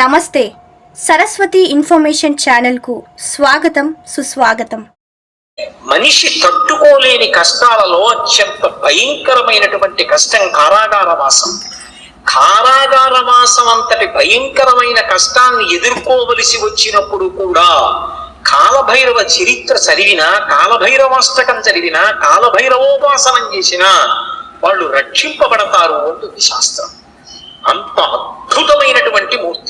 నమస్తే. సరస్వతి ఇన్ఫర్మేషన్ ఛానల్కు స్వాగతం సుస్వాగతం. మనిషి తట్టుకోలేని కష్టాలలో అత్యంత భయంకరమైనటువంటి కష్టం కారాగార వాసం. కారాగార వాసం అంతటి భయంకరమైన కష్టాన్ని ఎదుర్కోవలసి వచ్చినప్పుడు కూడా కాలభైరవ చరిత్ర చదివినా కాలభైరవాష్టకం చదివినా కాలభైరవోపాసనం చేసినా వాళ్ళు రక్షింపబడతారు అంటుంది శాస్త్రం. అంత అద్భుతమైనటువంటి మూర్తి.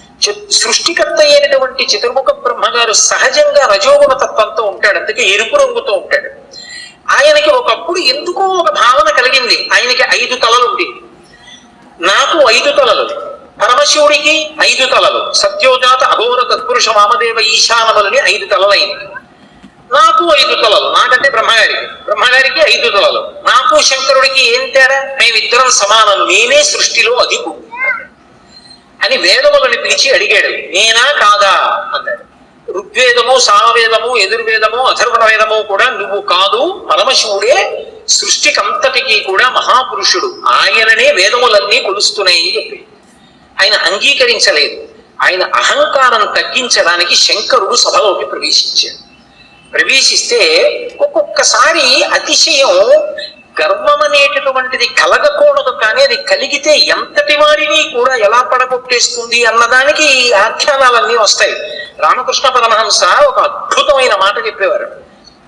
సృష్టికర్త అయినటువంటి చతుర్ముఖ బ్రహ్మగారు సహజంగా రజోగుణ తత్వంతో ఉంటాడు. అందుకే ఎరుపు రంగుతో ఉంటాడు. ఆయనకి ఒకప్పుడు ఎందుకో ఒక భావన కలిగింది. ఆయనకి ఐదు తలలు ఉంది నాకు ఐదు తలలు పరమశివుడికి ఐదు తలలు సత్యోజాత అఘోర తత్పురుష వామదేవ ఈశానములని ఐదు తలలైనవి నాకు ఐదు తలలు నాకంటే బ్రహ్మగారికి బ్రహ్మగారికి ఐదు తలలు. నాకు శంకరుడికి ఏం తేడా? మేమిద్దరం సమానం. నేనే సృష్టిలో అధికు అని వేదములను పిలిచి అడిగాడు. నేనా కాదా? అన్నాడు. ఋగ్వేదము సామవేదము ఎదుర్వేదము అథర్వణ వేదము కూడా నువ్వు కాదు. పరమశివుడే సృష్టికంతటికి కూడా మహాపురుషుడు. ఆయననే వేదములన్నీ కొలుస్తున్నాయి చెప్పి. ఆయన అంగీకరించలేదు. ఆయన అహంకారం తగ్గించడానికి శంకరుడు సభలోకి ప్రవేశించాడు. ప్రవేశిస్తే ఒక్కొక్కసారి అతిశయం గర్వం అనేటటువంటిది కలగకూడదు కానీ అది కలిగితే ఎంతటి వారిని కూడా ఎలా పడగొట్టేస్తుంది అన్నదానికి ఈ ఆఖ్యానాలన్నీ వస్తాయి. రామకృష్ణ పరమహంస ఒక అద్భుతమైన మాట చెప్పేవారు.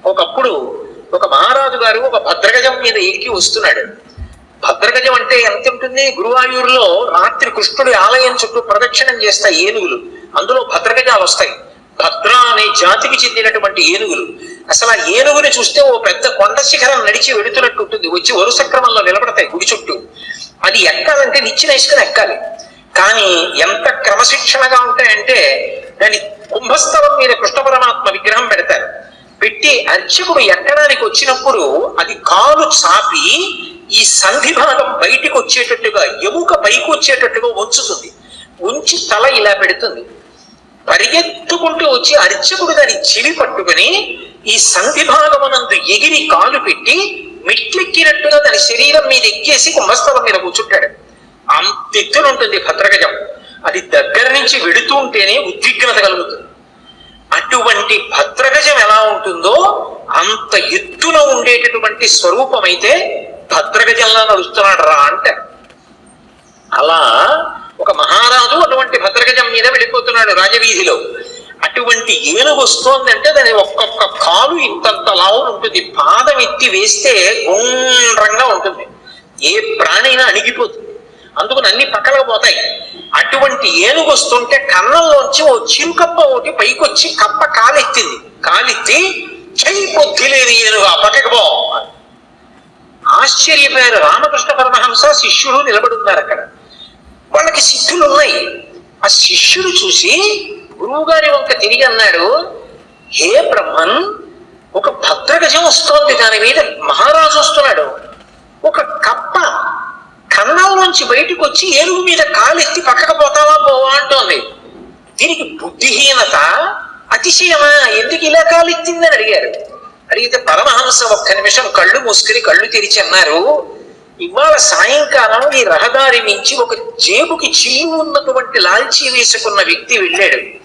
ఒకప్పుడు ఒక మహారాజు గారు ఒక భద్రగజం మీద ఎక్కి వస్తున్నాడు. భద్రగజం అంటే ఎంత ఉంటుంది? గురువాయూరులో రాత్రి కృష్ణుడి ఆలయం చుట్టూ ప్రదక్షిణం చేస్తాయి ఏనుగులు. అందులో భద్రగజాలు వస్తాయి. భద్ర అనే జాతికి చెందినటువంటి ఏనుగులు. అసలు ఆ ఏనుగుని చూస్తే ఓ పెద్ద కొండ శిఖరం నడిచి వెడుతున్నట్టు ఉంటుంది. వచ్చి వరుస క్రమంలో నిలబడతాయి గుడి చుట్టూ. అది ఎక్కాలంటే నిచ్చిన ఇసుకని ఎక్కాలి. కానీ ఎంత క్రమశిక్షణగా ఉంటాయంటే దాని కుంభస్థలం మీద కృష్ణ పరమాత్మ విగ్రహం పెడతారు. పెట్టి అర్చకుడు ఎక్కడానికి వచ్చినప్పుడు అది కాలు చాపి ఈ సంధి భాగం బయటికి వచ్చేటట్టుగా ఎముక పైకి వచ్చేటట్టుగా ఉంచుతుంది ఉంచి తల ఇలా పెడుతుంది. పరిగెత్తుకుంటూ వచ్చి అర్చకుడు దాన్ని చెవి పట్టుకుని ఈ సంధి భాగమునందు ఎగిరి కాలు పెట్టి మెట్లెక్కినట్టుగా తన శరీరం మీద ఎక్కేసి కుంభస్థలం మీద కూర్చుంటాడు. అంత ఎత్తున ఉంటుంది భద్రగజం. అది దగ్గర నుంచి వెడుతూ ఉంటేనే ఉద్విగ్నత కలుగుతుంది. అటువంటి భద్రగజం ఎలా ఉంటుందో అంత ఎత్తున ఉండేటటువంటి స్వరూపం అయితే భద్రగజంలా నడుస్తున్నాడు రా అంటారు అలా ఒక మహారాజు అటువంటి భద్రగజం మీద వెళ్ళిపోతున్నాడు రాజవీధిలో. అటువంటి ఏనుగు వస్తోందంటే దాని ఒక్కొక్క కాలు ఇంతంత లావు ఉంటుంది. పాదం ఎత్తి వేస్తే గుండ్రంగా ఉంటుంది. ఏ ప్రాణైనా అణిగిపోతుంది. అందుకని అన్ని పక్కలకు పోతాయి. అటువంటి ఏనుగు వస్తుంటే కన్నంలోంచి ఓ చిరుకప్ప ఒకటి పైకొచ్చి కప్ప కాలెత్తింది. కాలెత్తి చెయ్యి బుద్ధి లేని ఏనుగు ఆ పక్కకు పో ఆశ్చర్యపోయారు. రామకృష్ణ పరమహంస శిష్యులు నిలబడున్నారు అక్కడ. వాళ్ళకి సిద్ధులు ఉన్నాయి ఆ శిష్యుడు చూసి గురువు గారి వంక తిరిగి అన్నాడు హే బ్రహ్మన్ ఒక భద్రగజం వస్తోంది దాని మీద మహారాజు వస్తున్నాడు. ఒక కప్ప కన్నంలోంచి బయటకు వచ్చి ఏనుగు మీద కాలెత్తి పక్కకు పోతావా పోవా అంటోంది. దీనికి బుద్ధిహీనత అతిశయమా? ఎందుకు ఇలా కాలెత్తిందని అడిగారు అడిగితే పరమహంస ఒక్క నిమిషం కళ్ళు మూసుకుని కళ్ళు తెరిచి అన్నారు ఇవాళ సాయంకాలం ఈ రహదారి నుంచి ఒక జేబుకి చిల్లు ఉన్నటువంటి లాల్చీ వేసుకున్న వ్యక్తి వెళ్ళాడు.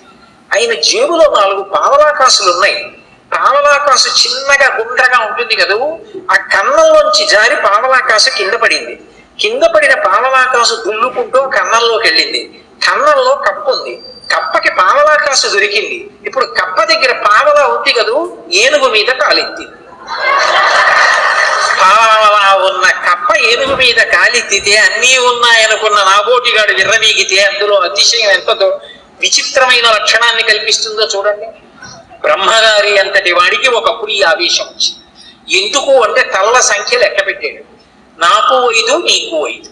ఆయన జేబులో నాలుగు పావలాకాసులు ఉన్నాయి. పావలాకాసు చిన్నగా గుండ్రగా ఉంటుంది కదూ? ఆ కన్నంలోంచి జారి పావలాకాసు కింద పడింది. కింద పడిన పావలాకాసు దుల్లుకుంటూ కన్నంలోకి వెళ్ళింది. కన్నంలో కప్ప ఉంది. కప్పకి పావలాకాసు దొరికింది. ఇప్పుడు కప్ప దగ్గర పావలా ఉంది కదూ? ఏనుగు మీద కాలింది. పావలా ఉన్న కప్ప ఏనుగు మీద కాలిత్తితే అన్నీ ఉన్నాయనుకున్న నాబోటిగాడు విర్రవీగితే అందులో అతిశయం ఎంత విచిత్రమైన లక్షణాన్ని కల్పిస్తుందో చూడండి. బ్రహ్మగారి అంతటి వాడికి ఒకప్పుడు ఈ ఆవేశం వచ్చింది. ఎందుకు అంటే తల్ల సంఖ్య లెక్క పెట్టాడు. నాకు ఐదు నీకు ఐదు.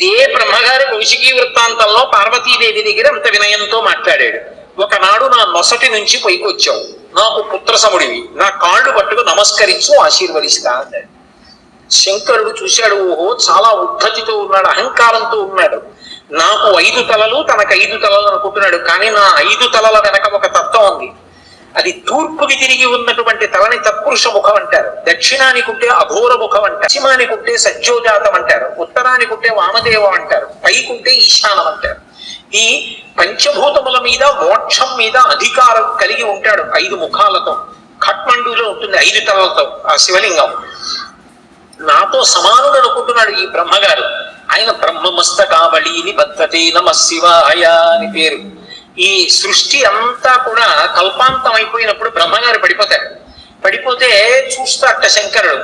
ఇదే బ్రహ్మగారి కౌశికీ వృత్తాంతంలో పార్వతీదేవి దగ్గర అంత వినయంతో మాట్లాడాడు. ఒకనాడు నా నొసటి నుంచి పైకి వచ్చావు. నాకు పుత్ర సముడివి. నా కాళ్ళు పట్టుకు నమస్కరించు ఆశీర్వదిస్తా అన్నాడు. శంకరుడు చూశాడు ఓహో చాలా ఉద్ధతితో ఉన్నాడు అహంకారంతో ఉన్నాడు. నాకు ఐదు తలలు తనకు ఐదు తలలు అనుకుంటున్నాడు. కానీ నా ఐదు తలల వెనక ఒక తత్వం ఉంది. అది తూర్పుకి తిరిగి ఉన్నటువంటి తలని తత్పురుష ముఖం అంటారు. దక్షిణానికి ఉంటే అఘోర ముఖం అంటారు. పశ్చిమానికి ఉంటే సజ్జోజాతం అంటారు. ఉత్తరానికి ఉంటే వామదేవం అంటారు. పైకుంటే ఈశానం అంటారు. ఈ పంచభూతముల మీద మోక్షం మీద అధికారం కలిగి ఉంటాడు ఐదు ముఖాలతో. ఖట్మండూలో ఉంటుంది ఐదు తలలతో ఆ శివలింగం. నాతో సమానుడు అనుకుంటున్నాడు ఈ బ్రహ్మగారు. ఆయన బ్రహ్మమస్తకావళిని బద్ధతే నమ శివాయ అని పేరు. ఈ సృష్టి అంతా కూడా కల్పాంతం అయిపోయినప్పుడు బ్రహ్మగారు పడిపోతారు. పడిపోతే చూస్తాట శంకరుడు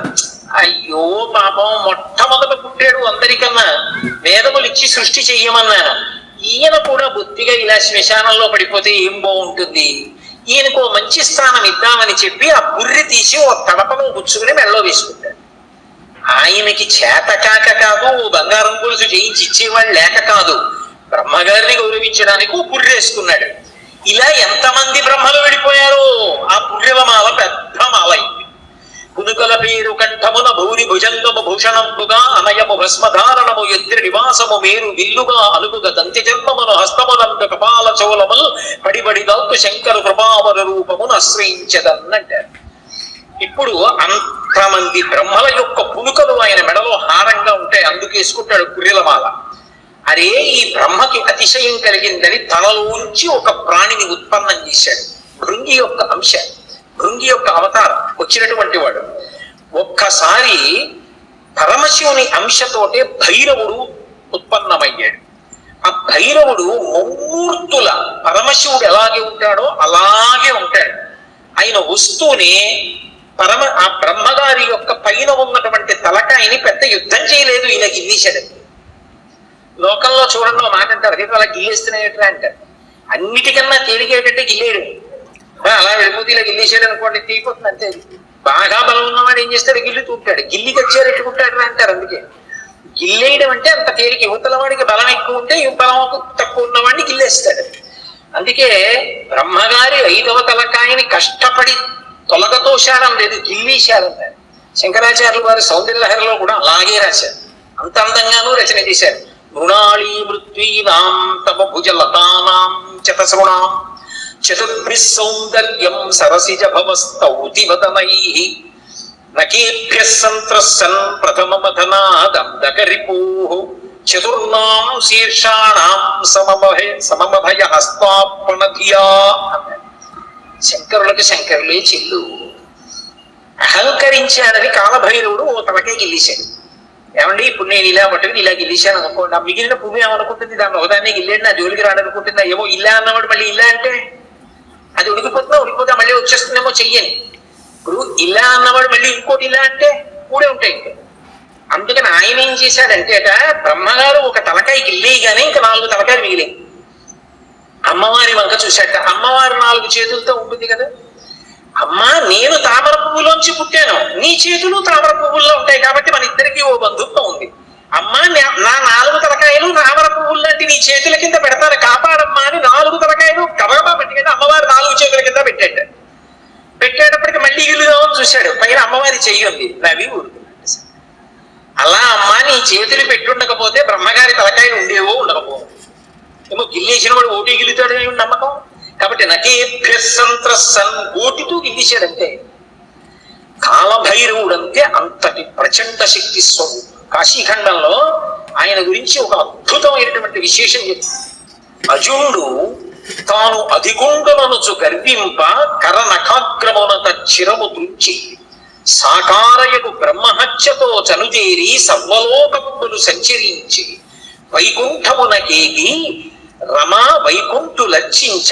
అయ్యో పాపం మొట్టమొదట పుట్టాడు అందరికన్నా వేదములు ఇచ్చి సృష్టి చెయ్యమన్నా ఈయన కూడా బుద్ధిగా ఇలా శ్మశానంలో పడిపోతే ఏం బాగుంటుంది? ఈయనకు మంచి స్థానం ఇద్దామని చెప్పి ఆ బుర్రి తీసి ఓ తడపలో గుచ్చుకుని మెళ్ళలో వేసుకుంటాడు. ఆయనకి చేతకాక కాదు ఓ బంగారం గొలుసు చేయించి ఇచ్చేవాళ్ళు లేక కాదు. బ్రహ్మగారిని గౌరవించడానికి ఓ పుర్రేసుకున్నాడు. ఇలా ఎంతమంది బ్రహ్మలు విడిపోయారో ఆ పుర్రెల మాల పెద్ద మాల పునుకల పేరు కంఠమున భూరి భుజంగము భూషణంబుగా అనయము భస్మధారణము ఎద్రి నివాసము మేరు విల్లుగా అలుగుగా దంతి జన్మమును హస్తమునంత కపాల చోళములు పడిబడి దల్తు శంకరు కృపావర రూపమును ఆశ్రయించదన్నంటారు ఇప్పుడు అంతమంది బ్రహ్మల యొక్క పులుకలు ఆయన మెడలో హారంగా ఉంటాయి అందుకేసుకుంటాడు కుర్రెలమాల. అరే ఈ బ్రహ్మకి అతిశయం కలిగిందని తనలోంచి ఒక ప్రాణిని ఉత్పన్నం చేశాడు. భృంగి యొక్క అంశ భృంగి యొక్క అవతారం వచ్చినటువంటి వాడు. ఒక్కసారి పరమశివుని అంశతోటే భైరవుడు ఉత్పన్నమయ్యాడు. ఆ భైరవుడు ముమ్మూర్తుల పరమశివుడు ఎలాగే ఉంటాడో అలాగే ఉంటాడు. ఆయన వస్తూనే పరమ ఆ బ్రహ్మగారి యొక్క పైన ఉన్నటువంటి తలకాయని పెద్ద యుద్ధం చేయలేదు ఈయన గిల్లేశాడు లోకంలో చూడండి మాట అంటారు అదే అలా గిల్లేస్తున్నాయట్రా అంటారు అన్నిటికన్నా తేలికేటంటే గిల్లేడు. అలా వెళ్ళిపోతే గిల్లేశాడు అనుకోండి తీరిపోతుంది అంతే. బాగా బలం ఉన్నవాడు ఏం చేస్తాడు? గిల్లి తూపుతాడు. గిల్లి తెచ్చారెట్టుకుంటాడు రా అంటారు అందుకే. గిల్లేయడం అంటే అంత తేలిక. యువతల వాడికి బలం ఎక్కువ ఉంటే ఈ బలం తక్కువ ఉన్నవాడిని గిల్లేస్తాడు. అందుకే బ్రహ్మగారి ఐదవ తలకాయని కష్టపడి తొలగతోశారం లేదు గిల్లీశారం శంకరాచార్యులు వారి సౌందర్యలహరిలో కూడా అలాగే రాశారు. అంత అందంగానూ రచన చేశారు. మృణాళీ మృత్వీనాం తమ భుజలతానాం చతసృణాం చతుర్భిः సౌందర్యం సరసిజ భవస్తౌతివదనై నకేభ్య సంత్రసన్ ప్రథమమథనాదండకరిపూ చతుర్ణాం శీర్షాణాం సమమభయ సమమభయ హస్తాపణ హస్తాపనధియా శంకరులకు శంకరులే చెల్లు. అహంకరించాడని కాలభైరవుడు ఓ తలకే గిల్లేశాడు. ఏమండి ఇప్పుడు నేను ఇలా పట్టుకుని ఇలా గిల్లేశాను అనుకోండి ఆ మిగిలిన భూమి ఏమనుకుంటుంది? దాన్ని ఒకదాన్ని గిల్లేడు నా జోలికి రాడనుకుంటుందా? ఏమో ఇలా అన్నవాడు మళ్ళీ ఇలా అంటే అది ఉడికిపోతున్నా ఉడికిపోతే మళ్ళీ వచ్చేస్తుందేమో చెయ్యని. ఇప్పుడు ఇలా అన్నవాడు మళ్ళీ ఇంకోటి ఇలా అంటే కూడే ఉంటాయి ఇంకా. అందుకని ఆయన ఏం చేశాడంటే అట బ్రహ్మగారు ఒక తలకాయ గిల్లేయగానే ఇంకా నాలుగు తలకాయలు మిగిలింది అమ్మవారి వంక చూశాట అమ్మవారు నాలుగు చేతులతో ఉంటుంది కదా? అమ్మా నేను తామర పువ్వులోంచి పుట్టాను. నీ చేతులు తామర పువ్వుల్లో ఉంటాయి కాబట్టి మన ఇద్దరికి ఓ బంధుత్వం ఉంది. అమ్మా నా- నాలుగు తలకాయలు తామర పువ్వులు లాంటి నీ చేతుల కింద పెడతాను. కాపాడమ్మా అని నాలుగు తలకాయలు కబగబా పెట్టుకుంటే అమ్మవారు నాలుగు చేతుల కింద పెట్టాడు. పెట్టేటప్పటికి మళ్ళీ ఇల్లుదామని చూశాడు. పైన అమ్మవారి చెయ్యి ఉంది. నవి ఊరుకున్నాడు. అలా అమ్మా నీ చేతులు పెట్టుండకపోతే బ్రహ్మగారి తలకాయలు ఉండేవో ఉండకపో గిల్లేసిన వాడు ఓటి గిల్లుతాడని నమ్మకం? కాబట్టి నకేభ్య సంగోటితో ఓటితో గిల్లేశాడంటే కాలభైరవుడు అంటే అంతటి ప్రచండ శక్తి స్వరూపం. కాశీఖండంలో ఆయన గురించి ఒక అద్భుతమైనటువంటి విశేషం చెప్తుంది అర్జునుడు తాను అధిగుండమనుచు గర్వింప కర నఖాగ్రమునత చిరము తుంచి సాకారయకు బ్రహ్మహత్యతో చనుదేరి సర్వలోకములు సంచరించి వైకుంఠమునకేగి రమా వైకుంఠు లచ్చించ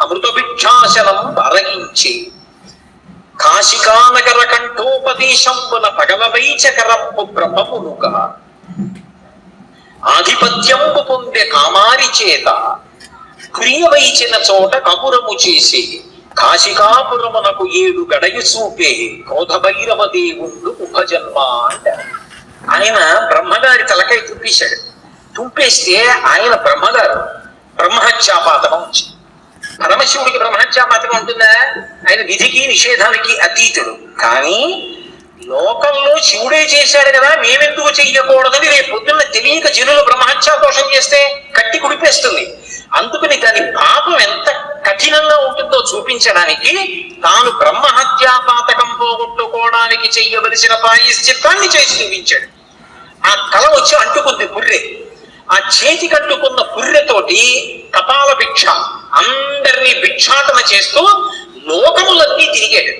అమృతభిక్షాశనం అరగించి. కాశికానగర కంఠోపదేశంబున పగలవైచకరంపు బ్రహ్మమునుగా ఆధిపత్యంపు పొందే కామారి చేత ప్రియవైచిన చోట కపురము చేసి కాశికాపురమునకు ఏడు గడయి చూపే క్రోధభైరవ దేవుళ్ళు ఉపజన్మ అంటారు ఆయన బ్రహ్మగారి తలకై తుంపేశాడు తుంపేస్తే ఆయన బ్రహ్మగారు బ్రహ్మహత్యాపాతకం వచ్చింది పరమశివుడికి బ్రహ్మహత్యాపాతకం ఉంటుందా? ఆయన విధికి నిషేధానికి అతీతుడు. కానీ లోకంలో శివుడే చేశాడు కదా మేమెందుకు చెయ్యకూడదని రేపు పొద్దున్న తెలియక జనులు బ్రహ్మహత్యా దోషం చేస్తే కట్టి కుడిపేస్తుంది. అందుకని దాని పాపం ఎంత కఠినంగా ఉంటుందో చూపించడానికి తాను బ్రహ్మహత్యా పాతకం పోగొట్టుకోవడానికి చెయ్యవలసిన ప్రాయశ్చిత్తాన్ని చేసి చూపించాడు. ఆ కళ వచ్చి అంటుకుంది బుర్రే ఆ చేతి కట్టుకున్న పుర్రెతోటి కపాల భిక్ష. అందరినీ భిక్షాటన చేస్తూ లోకములన్నీ తిరిగాడు.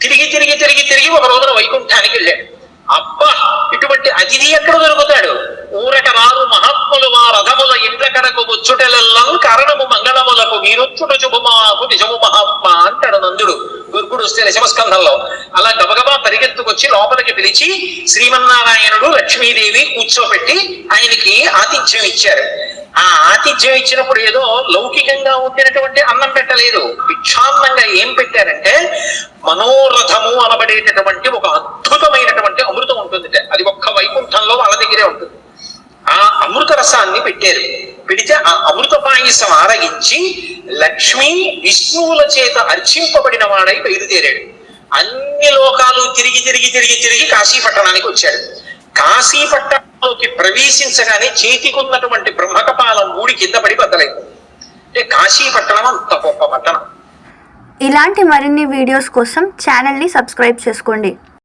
తిరిగి తిరిగి తిరిగి తిరిగి ఒక రోజున వైకుంఠానికి వెళ్ళాడు. అబ్బా ఇటువంటి అతిథి ఎక్కడ దొరుకుతాడు? ఊరట వారు మహాత్ములు మా రథముల ఇండ్ల కనకు వచ్చుటెలల్లం కారణము మంగళములకు మీరొచ్చుట శుభమాకు నిజము మహాత్మా అంటాడు నందుడు. గురుకుడు వస్తే దశమస్కంధంలో అలా గబగబా పరిగెత్తుకొచ్చి లోపలికి పిలిచి శ్రీమన్నారాయణుడు లక్ష్మీదేవి కూర్చోబెట్టి ఆయనకి ఆతిథ్యం ఇచ్చారు. ఆ ఆతిథ్యం ఇచ్చినప్పుడు ఏదో లౌకికంగా ఉండినటువంటి అన్నం పెట్టలేదు. భిక్షాన్నంగా ఏం పెట్టారంటే మనోరథము అనబడేటటువంటి ఒక అద్భుతమైనటువంటి అమృతం ఉంటుంది. అది ఒక్క వైకుంఠంలో వాళ్ళ దగ్గరే ఉంటుంది. ఆ అమృత రసాన్ని పెట్టారు. పెడితే ఆ అమృత పాయసం ఆరగించి లక్ష్మి విష్ణువుల చేత అర్చింపబడిన వాడై బయలుదేరాడు. అన్ని లోకాలు తిరిగి తిరిగి తిరిగి తిరిగి కాశీ పట్టణానికి వచ్చాడు. కాశీ పట్టణంలోకి ప్రవేశించగానే చేతికున్నటువంటి బ్రహ్మకపాలం ఊడి కింద పడి బద్దలైంది అంటే కాశీ పట్టణం అంత గొప్ప పట్టణం. ఇలాంటి మరిన్ని వీడియోస్ కోసం ఛానల్ని సబ్స్క్రైబ్ చేసుకోండి.